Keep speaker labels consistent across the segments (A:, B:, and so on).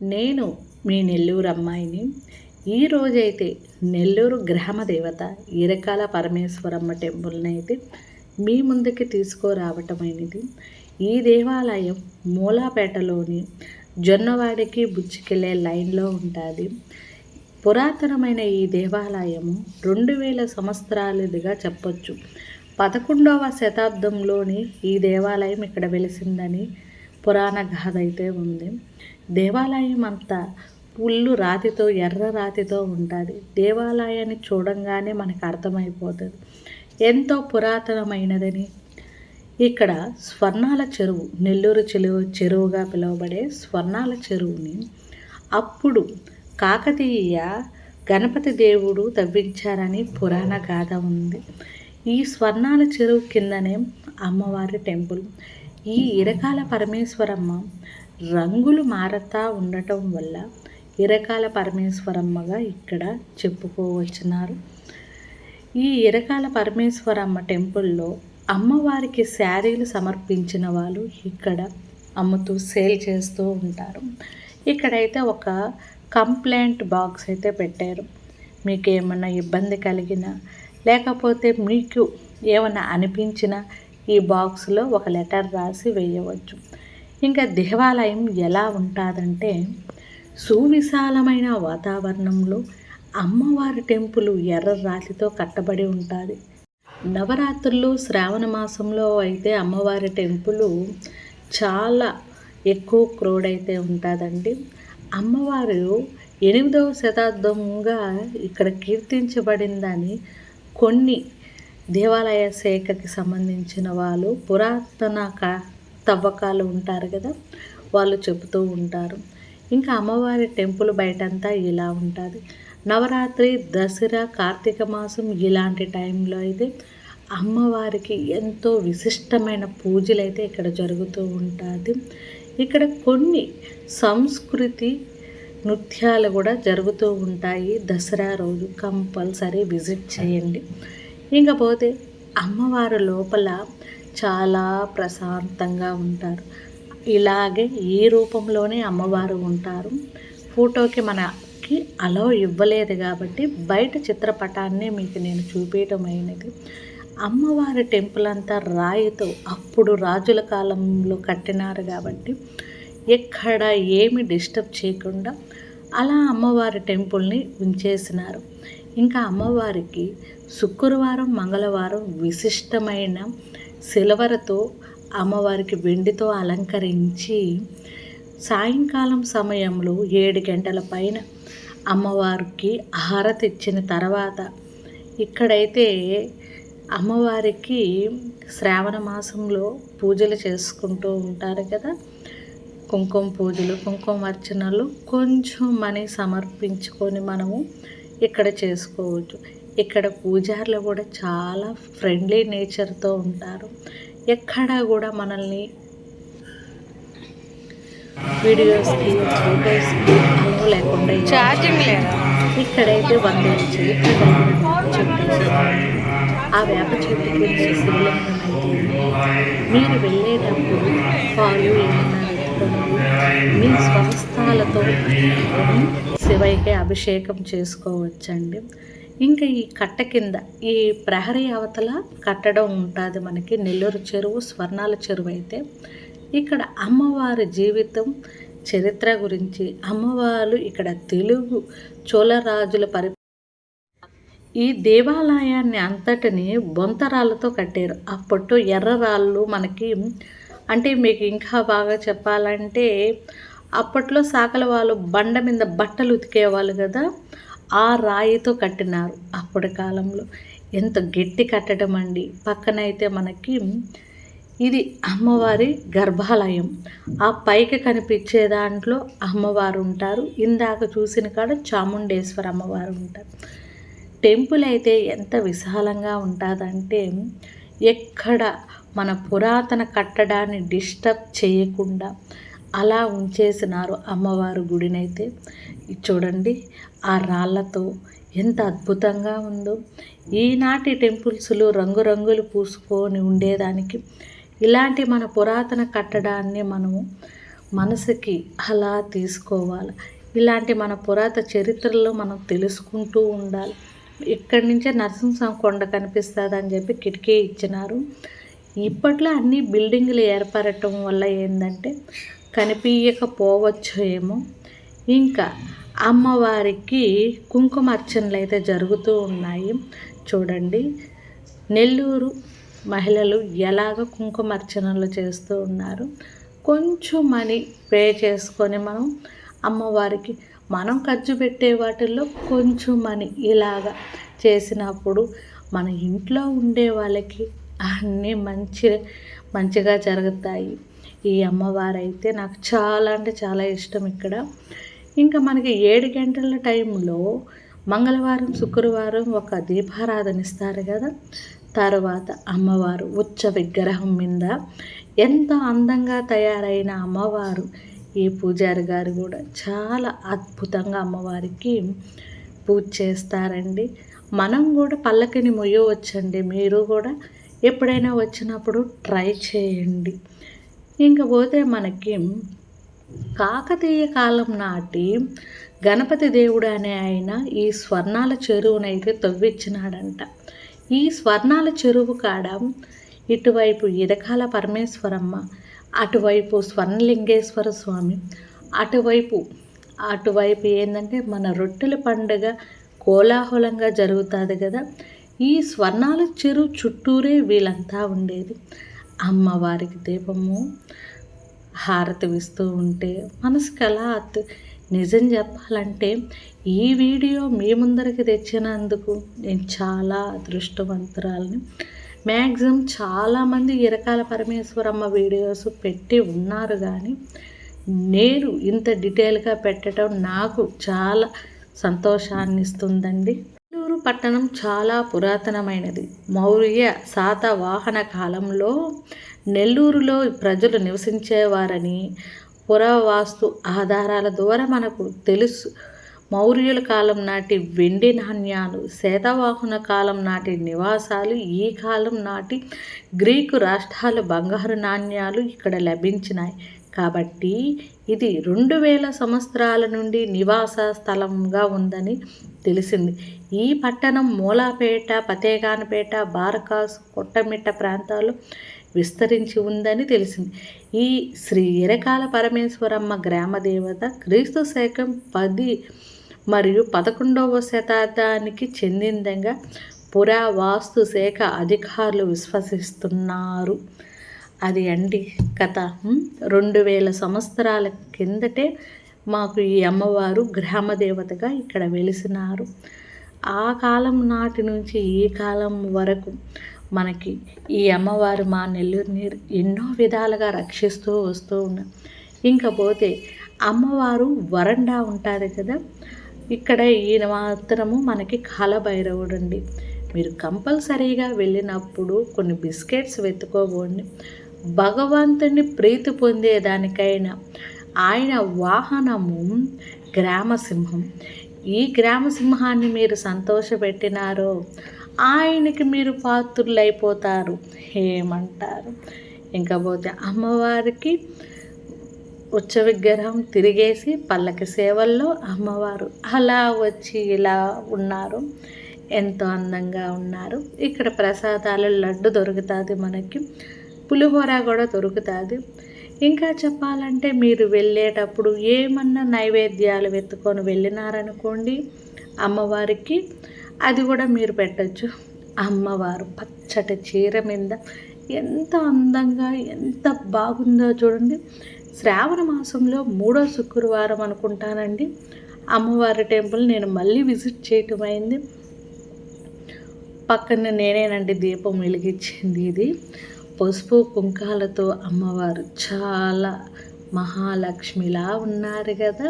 A: నేను మీ నెల్లూరు అమ్మాయిని. ఈరోజైతే నెల్లూరు గ్రామ దేవత ఇరకాల పరమేశ్వరమ్మ టెంపుల్ని అయితే మీ ముందుకి తీసుకురావటమైనది ఈ దేవాలయం మూలాపేటలోని జొన్నవాడికి బుచ్చికెళ్ళే లైన్లో ఉంటుంది. పురాతనమైన ఈ దేవాలయము రెండు వేల సంవత్సరాలదిగా చెప్పొచ్చు. పదకొండవ శతాబ్దంలోని ఈ దేవాలయం ఇక్కడ వెలిసిందని పురాణ గాథ అయితే ఉంది. దేవాలయం అంతా పుల్లు రాతితో ఎర్ర రాతితో ఉంటుంది. దేవాలయాన్ని చూడంగానే మనకు అర్థమైపోతుంది. ఎంతో పురాతనమైనదని. ఇక్కడ స్వర్ణాల చెరువు నెల్లూరు చెరువు చెరువుగా పిలువబడే స్వర్ణాల చెరువుని అప్పుడు కాకతీయ గణపతి దేవుడు తవ్వించారని పురాణ గాథ ఉంది. ఈ స్వర్ణాల చెరువు కిందనే అమ్మవారి టెంపుల్. ఈ ఇరకాల పరమేశ్వరమ్మ రంగులు మారతా ఉండటం వల్ల ఇరకాల పరమేశ్వరమ్మగా ఇక్కడ చెప్పుకోవచ్చున్నారు ఈ ఇరకాల పరమేశ్వరమ్మ టెంపుల్లో అమ్మవారికి శారీలు సమర్పించిన వాళ్ళు ఇక్కడ అమ్ముతూ సేల్ చేస్తూ ఉంటారు. ఇక్కడైతే ఒక కంప్లైంట్ బాక్స్ అయితే పెట్టారు. మీకు ఏమైనా ఇబ్బంది కలిగినా లేకపోతే మీకు ఏమైనా అనిపించినా ఈ బాక్స్లో ఒక లెటర్ రాసి వేయవచ్చు. ఇంకా దేవాలయం ఎలా ఉంటుందంటే సువిశాలమైన వాతావరణంలో అమ్మవారి టెంపుల్ ఎర్ర రాతితో కట్టబడి ఉంటుంది. నవరాత్రులు శ్రావణ మాసంలో అయితే అమ్మవారి టెంపుల్ చాలా ఎక్కువ క్రోడ్ అయితే ఉంటుందండి. అమ్మవారు ఎనిమిదవ శతాబ్దంగా ఇక్కడ కీర్తించబడిందని కొన్ని దేవాలయ శాఖకి సంబంధించిన వాళ్ళు పురాతన క తవ్వకాలు ఉంటారు కదా వాళ్ళు చెబుతూ ఉంటారు. ఇంకా అమ్మవారి టెంపుల్ బయటంతా ఇలా ఉంటుంది. నవరాత్రి దసరా కార్తీక మాసం ఇలాంటి టైంలో అయితే అమ్మవారికి ఎంతో విశిష్టమైన పూజలు అయితే ఇక్కడ జరుగుతూ ఉంటుంది. ఇక్కడ కొన్ని సంస్కృతి నృత్యాలు కూడా జరుగుతూ ఉంటాయి దసరా రోజు. కంపల్సరీ విజిట్ చేయండి. ఇంకపోతే అమ్మవారు లోపల చాలా ప్రశాంతంగా ఉంటారు. ఇలాగే ఈ రూపంలోనే అమ్మవారు ఉంటారు. ఫోటోకి మనకి అలో ఇవ్వలేదు కాబట్టి బయట చిత్రపటాన్ని మీకు నేను చూపించడం అయినది. అమ్మవారి టెంపుల్ అంతా రాయితో అప్పుడు రాజుల కాలంలో కట్టినారు కాబట్టి ఎక్కడ ఏమి డిస్టర్బ్ చేయకుండా అలా అమ్మవారి టెంపుల్ని ఉంచేసినారు. ఇంకా అమ్మవారికి శుక్రవారం మంగళవారం విశిష్టమైన సిల్వరతో అమ్మవారికి వెండితో అలంకరించి సాయంకాలం సమయంలో ఏడు గంటల పైన అమ్మవారికి హారతి ఇచ్చిన తర్వాత ఇక్కడైతే అమ్మవారికి శ్రావణ మాసంలో పూజలు చేసుకుంటూ ఉంటారు కదా. కుంకుమ పూజలు కుంకుమ అర్చనలు కొంచెం మనీ సమర్పించుకొని మనము ఇక్కడ చేసుకోవచ్చు. ఇక్కడ పూజారులు కూడా చాలా ఫ్రెండ్లీ నేచర్తో ఉంటారు. ఎక్కడా కూడా మనల్ని వీడియోస్కి ఫొటోస్కి అలవ లేకుండా
B: ఛార్జింగ్ లేదా?
A: ఇక్కడైతే వంద నుంచి ఆ వేప చెట్టు కింద శివలింగం అయితే మీరు వెళ్ళేటప్పుడు పాలు ఏమైనా మీ స్వస్థాలతో శివయ్యకి అభిషేకం చేసుకోవచ్చండి. ఇంకా ఈ కట్ట కింద ఈ ప్రహరీ అవతల కట్టడం ఉంటుంది మనకి. నెల్లూరు చెరువు స్వర్ణాల చెరువు అయితే. ఇక్కడ అమ్మవారి జీవితం చరిత్ర గురించి అమ్మవారు ఇక్కడ తెలుగు చోళరాజుల పరి ఈ దేవాలయాన్ని అంతటిని బొంతరాళ్ళతో కట్టారు. అప్పట్లో ఎర్ర రాళ్ళు మనకి. అంటే మీకు ఇంకా బాగా చెప్పాలంటే అప్పట్లో సాకల వాళ్ళు బండ మీద బట్టలు ఉతికేవాళ్ళు కదా. ఆ రాయితో కట్టినారు అప్పటి కాలంలో. ఎంత గట్టి కట్టడం అండి. పక్కనైతే మనకి ఇది అమ్మవారి గర్భాలయం. ఆ పైకి కనిపించే దాంట్లో అమ్మవారు ఉంటారు. ఇందాక చూసిన కాడ చాముండేశ్వర అమ్మవారు ఉంటారు. టెంపుల్ అయితే ఎంత విశాలంగా ఉంటుందంటే ఎక్కడ మన పురాతన కట్టడాన్ని డిస్టర్బ్ చేయకుండా అలా ఉంచేసినారు అమ్మవారు గుడినైతే. చూడండి ఆ రాళ్ళతో ఎంత అద్భుతంగా ఉందో. ఈనాటి టెంపుల్స్లో రంగురంగులు పూసుకొని ఉండేదానికి ఇలాంటి మన పురాతన కట్టడాన్ని మనము మనసుకి అలా తీసుకోవాలి. ఇలాంటి మన పురాత చరిత్రలో మనం తెలుసుకుంటూ ఉండాలి. ఇక్కడి నుంచే నరసింహస్వామి కొండ కనిపిస్తుంది అని చెప్పి కిటికీ ఇచ్చినారు. ఇప్పట్లో అన్ని బిల్డింగ్లు ఏర్పడటం వల్ల ఏంటంటే కనిపించకపోవచ్చు ఏమో ఇంకా అమ్మవారికి కుంకుమ అర్చనలు అయితే జరుగుతూ ఉన్నాయి. చూడండి నెల్లూరు మహిళలు ఎలాగ కుంకుమ అర్చనలు చేస్తూ ఉన్నారు. కొంచెం మనీ పే చేసుకొని మనం అమ్మవారికి మనం ఖర్చు పెట్టే వాటిల్లో కొంచెం మనీ ఇలాగా చేసినప్పుడు మన ఇంట్లో ఉండే వాళ్ళకి అన్నీ మంచి మంచిగా జరుగుతాయి. ఈ అమ్మవారు అయితే నాకు చాలా అంటే చాలా ఇష్టం ఇక్కడ. ఇంకా మనకి ఏడు గంటల టైంలో మంగళవారం శుక్రవారం ఒక దీపారాధన ఇస్తారు కదా. తర్వాత అమ్మవారు ఉచ్చ విగ్రహం మీద ఎంత అందంగా తయారైన అమ్మవారు ఈ పూజారి గారు కూడా చాలా అద్భుతంగా అమ్మవారికి పూజ చేస్తారండి. మనం కూడా పల్లకిని మొయ్యవచ్చండి. మీరు కూడా ఎప్పుడైనా వచ్చినప్పుడు ట్రై చేయండి. ఇంకపోతే మనకి కాకతీయ కాలం నాటి గణపతి దేవుడు అనే ఆయన ఈ స్వర్ణాల చెరువునైతే తవ్విచ్చినాడంట. ఈ స్వర్ణాల చెరువు కాడ ఇటువైపు ఇరకాల పరమేశ్వరమ్మ అటువైపు స్వర్ణలింగేశ్వర స్వామి అటువైపు అటువైపు ఏంటంటే మన రొట్టెల పండుగ కోలాహలంగా జరుగుతుంది కదా. ఈ స్వర్ణాల చెరువు చుట్టూరే వీళ్ళంతా ఉండేది. అమ్మవారికి దీపము హారతి ఇస్తూ ఉంటే మనసుకి అలా నిజం చెప్పాలంటే ఈ వీడియో మీ ముందరికి తెచ్చినందుకు నేను చాలా అదృష్టవంతురాలని. మ్యాక్సిమం చాలామంది ఇరకాల పరమేశ్వరమ్మ వీడియోస్ పెట్టి ఉన్నారు కానీ నేను ఇంత డీటెయిల్గా పెట్టడం నాకు చాలా సంతోషాన్ని ఇస్తుందండి నెల్లూరు పట్టణం చాలా పురాతనమైనది. మౌర్య శాతవాహన కాలంలో నెల్లూరులో ప్రజలు నివసించేవారని పురావాస్తు ఆధారాల ద్వారా మనకు తెలుసు. మౌర్యుల కాలం నాటి వెండి నాణ్యాలు శాతవాహన కాలం నాటి నివాసాలు ఈ కాలం నాటి గ్రీకు రాష్ట్రాల బంగారు నాణ్యాలు ఇక్కడ లభించినాయి. కాబట్టి ఇది రెండు వేల సంవత్సరాల నుండి నివాస స్థలంగా ఉందని తెలిసింది. ఈ పట్టణం మూలాపేట పతేగానపేట బారకాస్ కొట్టమిట్ట ప్రాంతాలు విస్తరించి ఉందని తెలిసింది. ఈ శ్రీ ఇరకాల పరమేశ్వరమ్మ గ్రామదేవత క్రీస్తు శకం పది మరియు పదకొండవ శతాబ్దానికి చెందిందంగా పురావాస్తు శాఖ అధికారులు విశ్వసిస్తున్నారు. అది అండి కథ. రెండు వేల సంవత్సరాల కిందటే మాకు ఈ అమ్మవారు గ్రామదేవతగా ఇక్కడ వెలిసినారు. ఆ కాలం నాటి నుంచి ఈ కాలం వరకు మనకి ఈ అమ్మవారు మా నెల్లూరుని ఎన్నో విధాలుగా రక్షిస్తూ వస్తూ ఉన్నారు. ఇంకా పోతే అమ్మవారు వరండా ఉంటుంది కదా? ఇక్కడ ఈయన మాత్రము మనకి కాలభైరవుడు అండి మీరు కంపల్సరీగా వెళ్ళినప్పుడు కొన్ని బిస్కెట్స్ వెతుకోబోండి. భగవంతుని ప్రీతి పొందేదానికైనా ఆయన వాహనము గ్రామసింహం. ఈ గ్రామసింహాన్ని మీరు సంతోషపెట్టినారో ఆయనకి మీరు పాత్రులైపోతారు ఏమంటారు ఇంకా పోతే అమ్మవారికి ఉచ్చ విగ్రహం తిరిగేసి పల్లకి సేవల్లో అమ్మవారు అలా వచ్చి ఇలా ఉన్నారు. ఎంతో అందంగా ఉన్నారు. ఇక్కడ ప్రసాదాలు లడ్డు దొరుకుతుంది మనకి. పులిహోర కూడా దొరుకుతుంది. ఇంకా చెప్పాలంటే మీరు వెళ్ళేటప్పుడు ఏమన్నా నైవేద్యాలు వెతుకొని వెళ్ళినారనుకోండి అమ్మవారికి అది కూడా మీరు పెట్టచ్చు. అమ్మవారు పచ్చటి చీర మీద ఎంత అందంగా ఎంత బాగుందో చూడండి. శ్రావణ మాసంలో మూడో శుక్రవారం అనుకుంటానండి. అమ్మవారి టెంపుల్ నేను మళ్ళీ విజిట్ చేయటం అయింది. పక్కన నేనేనండి దీపం వెలిగించింది ఇది. పసుపు కుంకాలతో అమ్మవారు చాలా మహాలక్ష్మిలా ఉన్నారు కదా.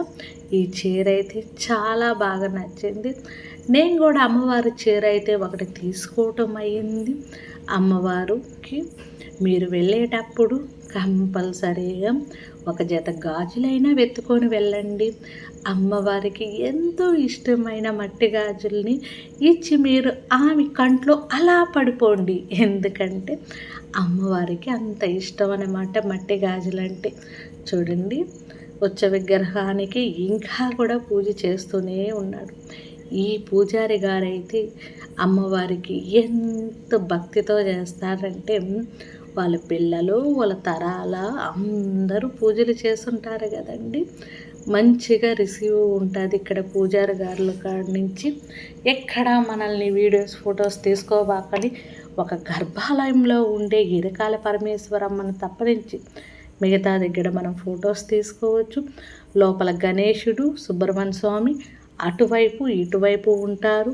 A: ఈ చీర అయితే చాలా బాగా నచ్చింది. నేను కూడా అమ్మవారి చీర అయితే ఒకటి తీసుకోవటం అయ్యింది అమ్మవారికి మీరు వెళ్ళేటప్పుడు కంపల్సరీగా ఒక జత గాజులైనా వెతుకొని వెళ్ళండి. అమ్మవారికి ఎంతో ఇష్టమైన మట్టి గాజుల్ని ఇచ్చి మీరు ఆమె కంట్లో అలా పడిపోండి. ఎందుకంటే అమ్మవారికి అంత ఇష్టం అన్నమాట మట్టి గాజులంటే. చూడండి ఉచ్చ విగ్రహానికి ఇంకా కూడా పూజ చేస్తూనే ఉన్నాడు. ఈ పూజారి గారైతే అమ్మవారికి ఎంత భక్తితో చేస్తారంటే వాళ్ళ పిల్లలు వాళ్ళ తరాల అందరూ పూజలు చేస్తుంటారు కదండి. మంచిగా రిసీవ్ ఉంటుంది ఇక్కడ పూజారి గారుల కాడి నుంచి. ఎక్కడ మనల్ని వీడియోస్ ఫొటోస్ తీసుకోబాకని ఒక గర్భాలయంలో ఉండే ఇరకాల పరమేశ్వరమ్మని తప్పనించి మిగతా దగ్గర మనం ఫొటోస్ తీసుకోవచ్చు. లోపల గణేశుడు సుబ్రహ్మణ్య స్వామి అటువైపు ఇటువైపు ఉంటారు.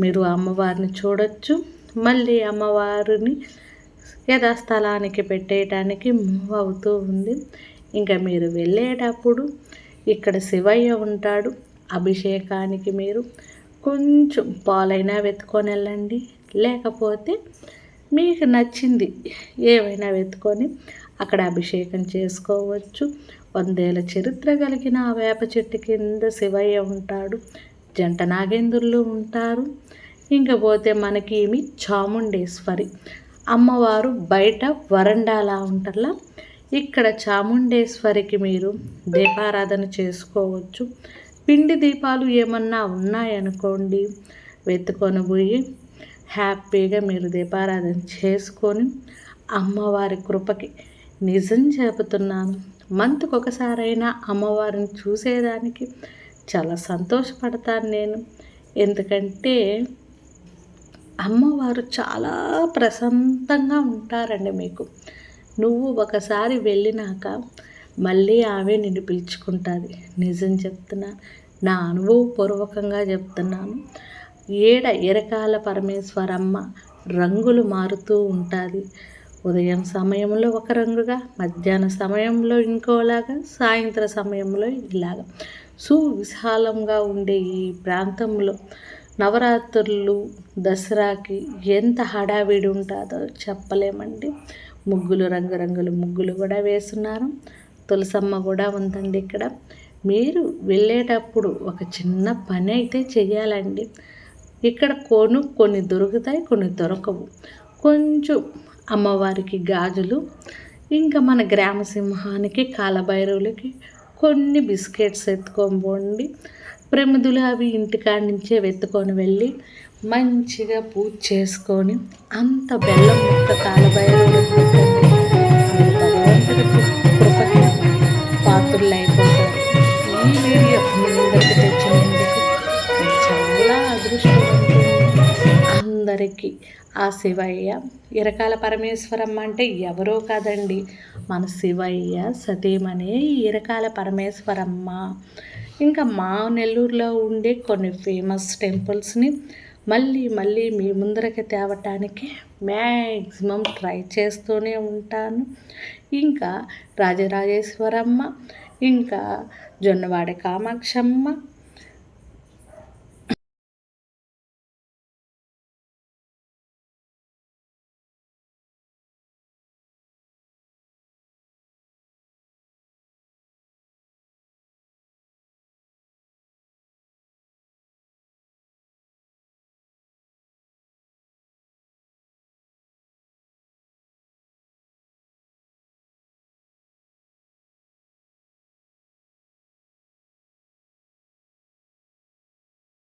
A: మీరు అమ్మవారిని చూడొచ్చు. మళ్ళీ అమ్మవారిని యథాస్థలానికి పెట్టేయటానికి మూవ్ అవుతూ ఉంది. ఇంకా మీరు వెళ్ళేటప్పుడు ఇక్కడ శివయ్య ఉంటాడు. అభిషేకానికి మీరు కొంచెం పాలైనా వెతుకొని వెళ్ళండి. లేకపోతే మీకు నచ్చింది ఏవైనా వెతుకొని అక్కడ అభిషేకం చేసుకోవచ్చు. వందేల చరిత్ర కలిగిన ఆ వేప చెట్టు కింద శివయ్య ఉంటాడు. జంట నాగేంద్రులు ఉంటారు. ఇంకా పోతే మనకి ఏమి చాముండేశ్వరి. అమ్మవారు బయట వరండాలా ఉంటారా ఇక్కడ చాముండేశ్వరికి మీరు దీపారాధన చేసుకోవచ్చు. పిండి దీపాలు ఏమన్నా ఉన్నాయనుకోండి వెతుకొని పోయి హ్యాపీగా మీరు దీపారాధన చేసుకొని అమ్మవారి కృపకి నిజం చెబుతున్నాను. మంత్కి ఒకసారైనా అమ్మవారిని చూసేదానికి చాలా సంతోషపడతాను నేను. ఎందుకంటే అమ్మవారు చాలా ప్రశాంతంగా ఉంటారండి మీకు. నువ్వు ఒకసారి వెళ్ళినాక మళ్ళీ ఆమె నిన్ను పిలుచుకుంటుంది. నిజం చెప్తున్నాను నా అనుభవపూర్వకంగా చెప్తున్నాను. ఏడ ఎరకాల పరమేశ్వరమ్మ రంగులు మారుతూ ఉంటుంది. ఉదయం సమయంలో ఒక రంగుగా మధ్యాహ్న సమయంలో ఇంకోలాగా సాయంత్ర సమయంలో ఇలాగా. సువిశాలంగా ఉండే ఈ ప్రాంతంలో నవరాత్రులు దసరాకి ఎంత హడావిడి ఉంటుందో చెప్పలేమండి. ముగ్గులు రంగురంగులు ముగ్గులు కూడా వేస్తున్నారు తులసమ్మ కూడా ఉందండి ఇక్కడ. మీరు వెళ్ళేటప్పుడు ఒక చిన్న పని అయితే చేయాలండి ఇక్కడ కొను కొన్ని దొరుకుతాయి కొన్ని దొరకవు. కొంచెం అమ్మవారికి గాజులు ఇంకా మన గ్రామసింహానికి కాలభైరవులకి కొన్ని బిస్కెట్స్ ఎత్తుకోబోండి ప్రమిదులు అవి ఇంటికాడి నుంచే వెతుకొని వెళ్ళి మంచిగా పూజ చేసుకొని అంత బెల్లం ముక్క కాలభైరవులకు కృపకి పాత్రలు అయిపోతారు ఈ వీడియో ముందరికి తెచ్చినందుకు చాలా అదృష్టం అందరికీ ఆ శివయ్య ఇరకాల పరమేశ్వరమ్మ అంటే ఎవరో కాదండి. మన శివయ్య సతీమనే ఇరకాల పరమేశ్వరమ్మ. ఇంకా మా నెల్లూరులో ఉండే కొన్ని ఫేమస్ టెంపుల్స్ని మళ్ళీ మళ్ళీ మీ ముందరకి తేవటానికి మ్యాక్సిమం ట్రై చేస్తూనే ఉంటాను. ఇంకా రాజరాజేశ్వరమ్మ ఇంకా జొన్నవాడ కామాక్షమ్మ